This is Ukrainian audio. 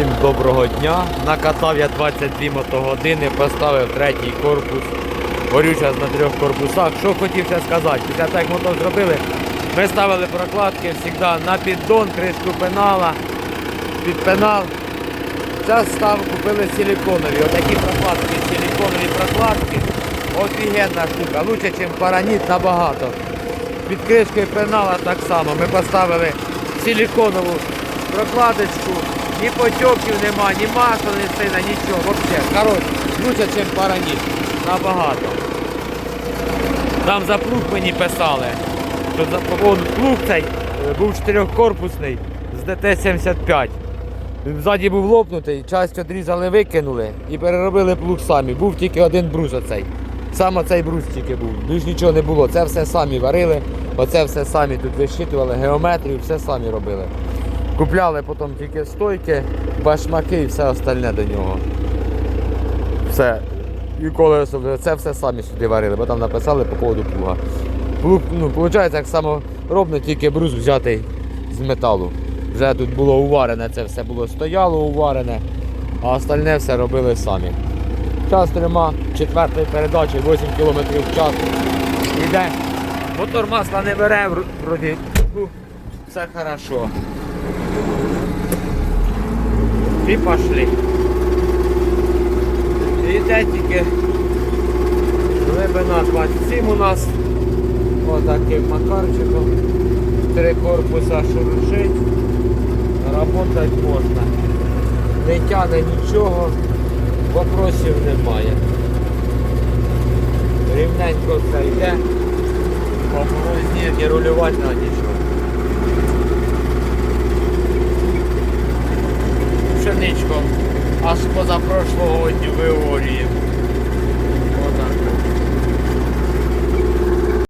Всім доброго дня. Накатав я 22 мотогодини, поставив третій корпус. Горю зараз на трьох корпусах. Що хотів ще сказати, після того, як мотор зробили, ми ставили прокладки завжди на піддон, кришку пенала, під пенал. Зараз став, купили силиконові. Отакі прокладки, силиконові прокладки. Офігенна штука, лучше, ніж параніт набагато. Під кришкою пенала так само. Ми поставили силиконову прокладочку, ні потьоків нема, ні масла не сильно, нічого. Взагалі, коротше, лучше, ніж параніт. Набагато. Там за плуг мені писали. Що за вон плуг цей е, був чотирьохкорпусний з ДТ-75. Він Ззаді був лопнутий, часть відрізали, викинули і переробили плуг самі. Був тільки один брус оцей. Саме цей брус тільки був. Більш нічого не було. Це все самі варили, оце все самі тут вищитували, геометрію, все самі робили. Купляли потім тільки стойки, башмаки і все остальне до нього. Все. І колесо, це все самі сюди варили, бо там написали по поводу плуга. Плуг, ну, виходить, як саморобно, тільки брус взятий з металу. Вже тут було уварене, це все було стояло уварене, а остальне все робили самі. Час трьома четвертої передачі, 8 км в час. Іде. Мотор масла не бере, вроді все хорошо. І пошли. І йде тільки глибина 27 у нас. Отаким макарчиком. Три корпуса шуршить. Работать можна. Не тяне нічого, вопросів немає. Рівненько все йде. По порозні не рулювати на нічого. пшеничку аж позапрошлого дні виоріє.